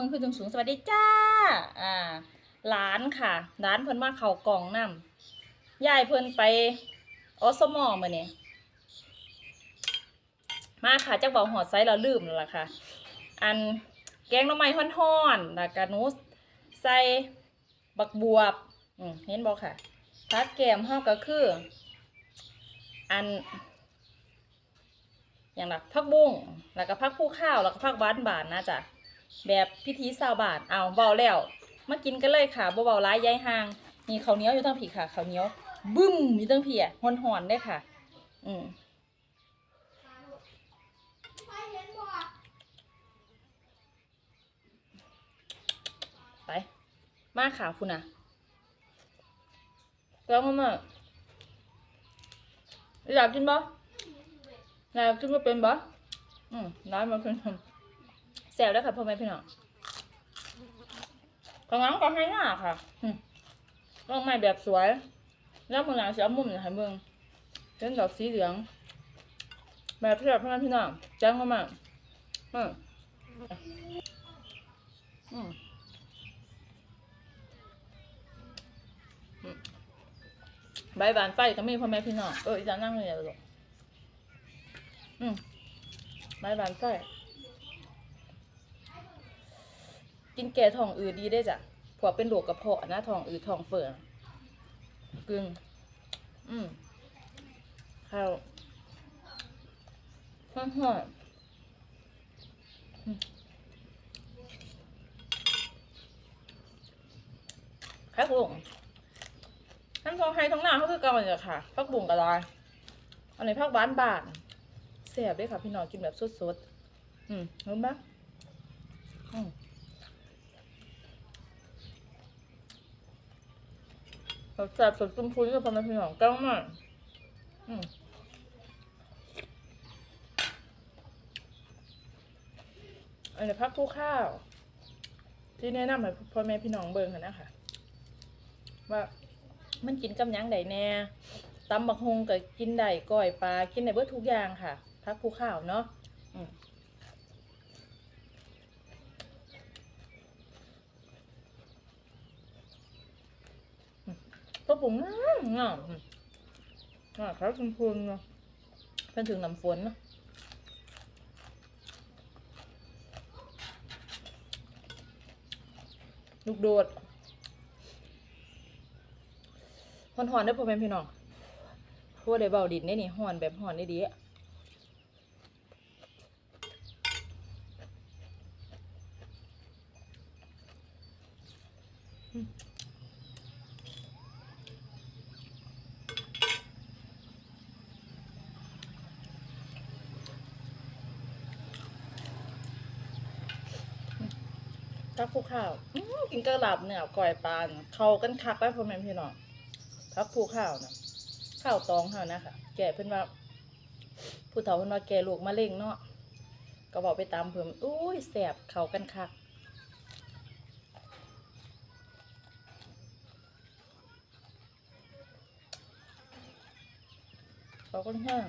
มืองคือสูงๆสวัสดีจ้า อ่าร้านค่ะร้านเพิ่นมาเขากล่องน้ำยายเพิ่นไปออสมอมาเนี่ยมาค่ะจักบอกหอดไซส์เราลืมแล้วล่ะค่ะ อันแกงน้ำไม้ฮ้อนๆแล้วก็นูใส่บักบวบอืมเห็นบอกค่ะพักแกมห้าก็คือ อัน อย่างหละพักบุ้งแล้วก็พักผู้ข้าวแล้วก็พักบ้านบานนะจ๊ะ แบบพิธีสาวบานเอาเบาแล้ว มากินกันเลยค่ะบ่เบาร้ายย้ายห่างมีข้าวเหนียวอยู่ตั้งผีค่ะข้าวเหนียว บึ้มอยู่ตั้งผีอะหอนๆได้ค่ะ อืมไปมาข่าวคุณนะแล้วมามาอยากกินบ่นายขึ้นมาเป็นบ่อืมน้อยมาเป็น ซวแล้วค่ะพ่อแม่พี่น้องกำลังก็ให้หน้าค่ะลองไม้แบบสวย แล้วมือหลังจะเอามุมไหนให้เบิ่งเป็นดอกสีเหลือง แบบที่แบบพ่อแม่พี่น้องแจ้งมามาอืมอืมอืมใบบานไฟก็มีพ่อแม่พี่น้องเอออีจานั่งเลยอย่าหลงอืมไม้บานไส้ กินแก่ท้องอืดดีได้จ้ะพวเป็นโรคกระเพาะนะท้องอืดท้องเฟ้องกึ่งอืมข้าวข้าวหอมอืมพักบุ้งทั้งทองไฮทั้งหน้าเขาคือเกันเลยค่ะพักบุ้งกระดายอันนี้พักบ้านบานแซ่บด้วยค่ะ พี่น้องกินแบบสดๆ อืมเห็นปะอืม แบบแซ่บสดจุ่มพุ้ยกับพ่อแม่พี่น้องก้าวมากอืมอันนี้พักผู้ข้าว ที่แนะนำให้พ่อแม่พี่น้องเบิ่งกันนะคะว่ามันกินกับยังไดแน่ตำบักฮงก็กินได้ก้อยปลากินได้เบิดทุกอย่างค่ะพักผู้ข้าวเนาะอืมอืม ตัวปุ๋งงามงายอ่าครับคุณพูนเนาะเพิ่นถึงน้ำฝนเนาะลูกโดดหอนๆได้พอแม่พี่น้องพว่าได้เบาดินได้นี่หอนแบบหอนได้ดีอะอืม ทักผู้ข้าวอื้อกินกระหลับเนี่ยก่อยปลาเนี่ยเข้ากันคักได้พ่อแม่พี่น้องทักผู้ข้าวนะข้าวตองเฮานะคะแก่เพิ่นว่าผู้เฒ่าเพิ่นว่าแก่ลูกมะเร็งเนาะก็บอกไปตามเพิ่มอุ้ยแสบเข้ากันคักเขาค่อนข้ง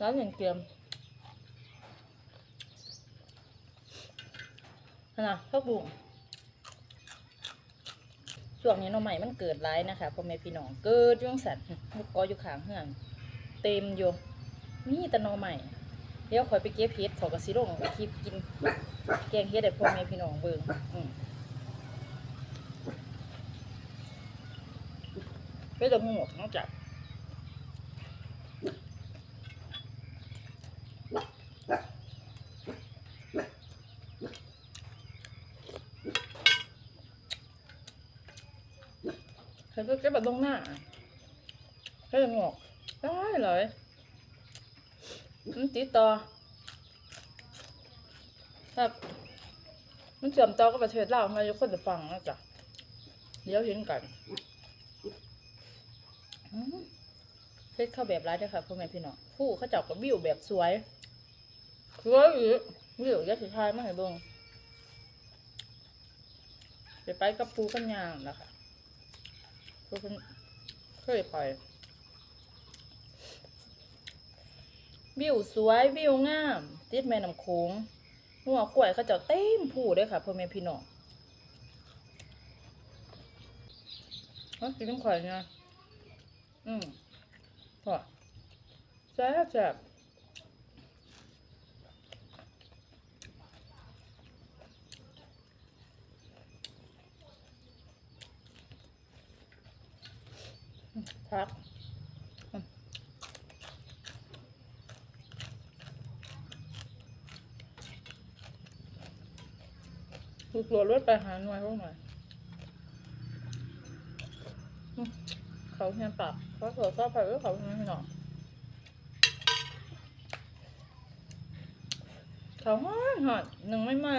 ร้านอย่างเตรียมนะข้าวบุ้งช่วงนี้น้องใหม่มันเกิดร้ายนะคะพ่อแม่พี่น้องเกิดอยุ่จั่งสัตว์ลูกกออยู่ขางเฮือนเต็มอยู่มีแต่น้องใหม่เดี๋ยวคอยไปเก็บเห็ดขอกระสิลงไปคลิปกินแกงเห็ดให้พ่อแม่พี่น้องเบิ่งอืมไปตรงหัวนอกจาก เห็นก็เก็บแบบตรงหน้าให้จะงอกได้เลยมันติดต่อครับมันเชื่อมต่อกับประเทศลาวมาอยู่คนจะฟังนะจ๊ะเดี๋ยวเห็นกันเฮ็ดเข้าแบบไรเด้อค่ะพ่อแม่พี่น้องผู้เขาเจับกับบิวแบบสวยสวยอีกวิวยักษ์สุดท้ายมาให้เบิ่งไปไปกับปูกันยางนะคะ ปูกันเคยไปวิวสวยวิวงาม ติดแม่น้ำโขงหัวกล้วยเขาเจ้าเต็มผู้ด้อค่ะพ่อแม่พี่น้องอ้ยกินน้ำข่อยไงอืมพอแซ่บแซ่บ พักอืมลูกหลวรถไปหาหน่วยพวกหน่อยเขาเฮียนปากเขาเสือซอบไปก็เขาเฮียนหนอเขาหอนหอนหนึ่งไม่มา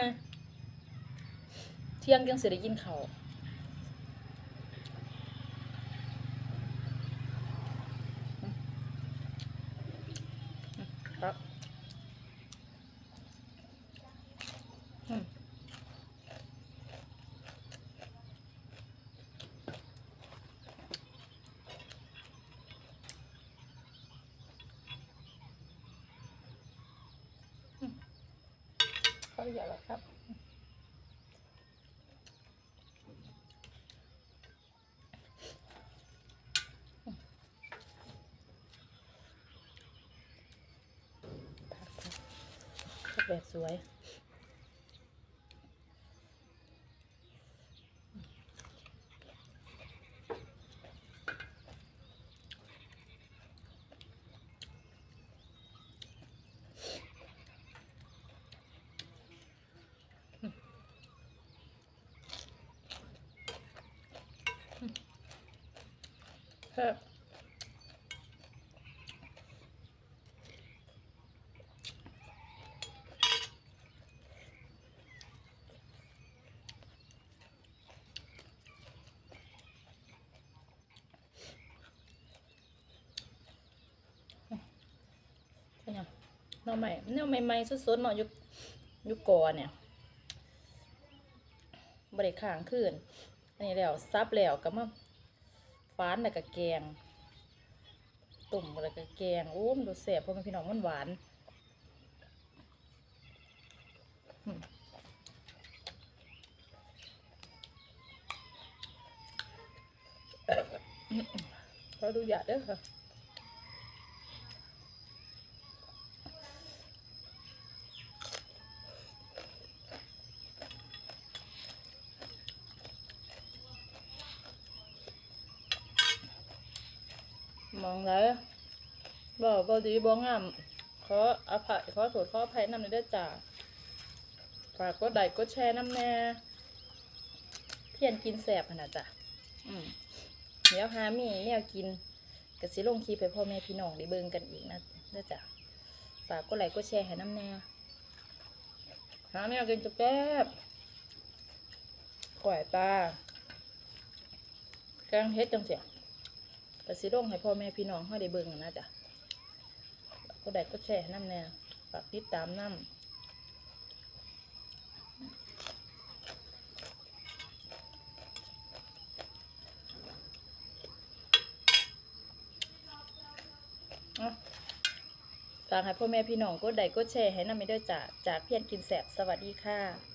เที่ยงยังเสียได้กินเขาว ครับอืมอืม เขาอยากแล้วครับ ครับเป็นยังหน่อใหม่แนวใหม่ๆสดๆเนาะยุยุกอเนี่ยบริข้างคืนอันนี้แล้วซับแล้วก็มา ฟ้านแล้วก็แกงตุ่มแล้วก็แกงโอ้มันดูแสบเพราะมันพี่น้องมันหวานเขอดูหยาดเด้อค่ะ มองแล้วบอกบอดีบองามขออภัยขอโทษขออภัยนำในเด้อจ้าฝากกดไลค์กดแชร์น้ำแน่เพียนกินแสบขนาดจ้ะเดี๋ยวหามีแนวกินกระสิลงคลิปพ่อแม่พี่น้องได้เบิ่งกันอีกนะเด้อจ้ะฝากกดไลค์กดแชร์ให้น้ำแน่หาแนวกินจะแป๊บก่อยปลาแกงเฮ็ดจังเสีย ก็สิลงให้พ่อแม่พี่น้องเขาได้เบิ่งนะจ๊ะก็ได้ก็แชร์น้ำแน่ฝากติดตามน้ำฝากให้พ่อแม่พี่น้องก็ได้ก็แชร์ให้น้ำไม่ได้จ้ะจากเพียนกินแสบสวัสดีค่ะ